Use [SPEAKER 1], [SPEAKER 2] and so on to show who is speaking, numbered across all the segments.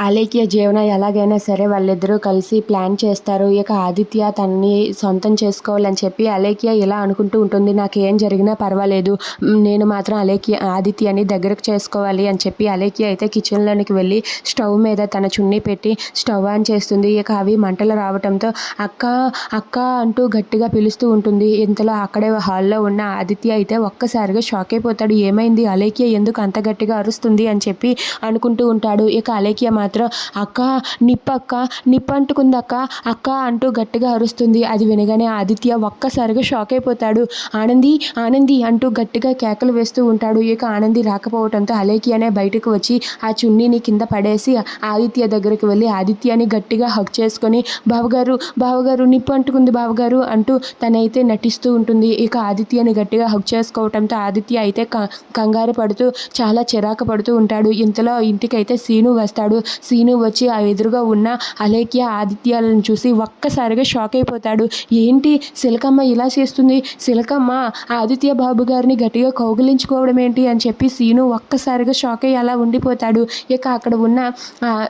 [SPEAKER 1] అలేఖ్య జీవన ఎలాగైనా సరే వాళ్ళిద్దరూ కలిసి ప్లాన్ చేస్తారు. ఇక ఆదిత్య తనని సొంతం చేసుకోవాలని చెప్పి అలేఖ్య ఇలా అనుకుంటూ ఉంటుంది. నాకు ఏం జరిగినా పర్వాలేదు. నేను మాత్రం అలేఖ్య ఆదిత్యని దగ్గరకు చేసుకోవాలి అని చెప్పి అలేఖ్య అయితే కిచెన్లోనికి వెళ్ళి స్టవ్ మీద తన చున్నీ పెట్టి స్టవ్ ఆన్ చేస్తుంది. ఇక అవి మంటలు రావటంతో అక్క అక్క అంటూ గట్టిగా పిలుస్తూ ఉంటుంది. ఇంతలో అక్కడే హాల్లో ఉన్న ఆదిత్య అయితే ఒక్కసారిగా షాక్ అయిపోతాడు. ఏమైంది? అలేఖ్య ఎందుకు అంత గట్టిగా అరుస్తుంది అని చెప్పి అనుకుంటూ ఉంటాడు. ఇక అలేఖ్య మాత్రం అక్క నిప్పక్క నిప్పంటుకుంది అక్క అక్క అంటూ గట్టిగా అరుస్తుంది. అది వినగానే ఆదిత్య ఒక్కసారిగా షాక్ అయిపోతాడు. ఆనంది ఆనంది అంటూ గట్టిగా కేకలు వేస్తూ ఉంటాడు. ఇక ఆనంది రాకపోవడంతో అనే బయటకు వచ్చి ఆ చున్నీని కింద పడేసి ఆదిత్య దగ్గరికి వెళ్ళి ఆదిత్యని గట్టిగా హక్ చేసుకొని బావగారు బావగారు నిప్పు అంటుకుంది బావగారు అంటూ తనైతే నటిస్తూ ఉంటుంది. ఇక ఆదిత్యని గట్టిగా హక్ చేసుకోవటంతో ఆదిత్య అయితే క- కంగారు పడుతూ చాలా చిరాకు పడుతూ ఉంటాడు. ఇంతలో ఇంటికైతే సీను వస్తాడు. సీను వచ్చి ఆ ఎదురుగా ఉన్న అలేఖ్య ఆదిత్యాలను చూసి ఒక్కసారిగా షాక్ అయిపోతాడు. ఏంటి? సిలకమ్మ ఇలా చేస్తుంది? సిలకమ్మ ఆదిత్య బాబు గారిని గట్టిగా కౌగిలించుకోవడం ఏంటి? అని చెప్పి సీను ఒక్కసారిగా షాక్ అయ్యి అలా ఉండిపోతాడు. ఇక అక్కడ ఉన్న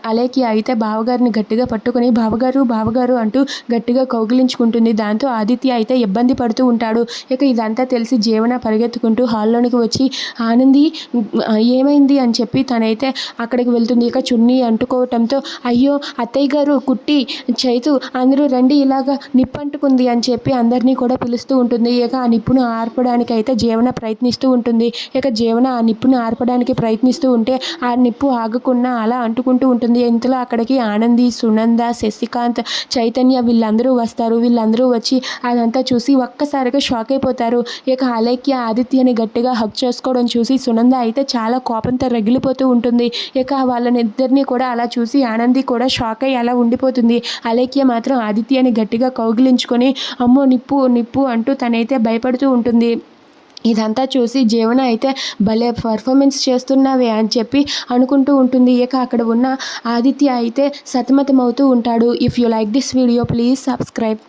[SPEAKER 1] అలేఖ్య అయితే బావగారిని గట్టిగా పట్టుకొని బావగారు బావగారు అంటూ గట్టిగా కౌగిలించుకుంటుంది. దాంతో ఆదిత్య అయితే ఇబ్బంది పడుతూ ఉంటాడు. ఇక ఇదంతా తెలిసి జీవన పరిగెత్తుకుంటూ హాల్లోనికి వచ్చి ఆనంది ఏమైంది? అని చెప్పి తనైతే అక్కడికి వెళ్తుంది. ఇక చున్నీ అంటుకోవటంతో అయ్యో అత్తయ్య గారు కుట్టి చైతు అందరూ రండి ఇలాగా నిప్పు అంటుకుంది అని చెప్పి అందరినీ కూడా పిలుస్తూ ఉంటుంది. ఇక ఆ నిప్పును ఆర్పడానికి అయితే జీవన ప్రయత్నిస్తూ ఉంటుంది. ఇక జీవన ఆ నిప్పును ఆర్పడానికి ప్రయత్నిస్తూ ఉంటే ఆ నిప్పు ఆగకుండా అలా అంటుకుంటూ ఉంటుంది. ఇంతలో అక్కడికి ఆనంది సునంద శశికాంత్ చైతన్య వీళ్ళందరూ వస్తారు. వీళ్ళందరూ వచ్చి అదంతా చూసి ఒక్కసారిగా షాక్ అయిపోతారు. ఇక అలైక్య ఆదిత్యని గట్టిగా హక్ చేసుకోవడం చూసి సునంద అయితే చాలా కోపంతో రగిలిపోతూ ఉంటుంది. ఇక వాళ్ళని ఇద్దరిని కూడా అలా చూసి ఆనంది కూడా షాక్ అయ్యి అలా ఉండిపోతుంది. అలేఖ్య మాత్రం ఆదిత్యని గట్టిగా కౌగిలించుకొని అమ్మో నిప్పు నిప్పు అంటూ తనైతే భయపడుతూ ఉంటుంది. ఇదంతా చూసి జీవన అయితే భలే పర్ఫార్మెన్స్ చేస్తున్నావే అని చెప్పి అనుకుంటూ ఉంటుంది. ఇక అక్కడ ఉన్న ఆదిత్య అయితే సతమతమవుతూ ఉంటాడు. If you like this video please subscribe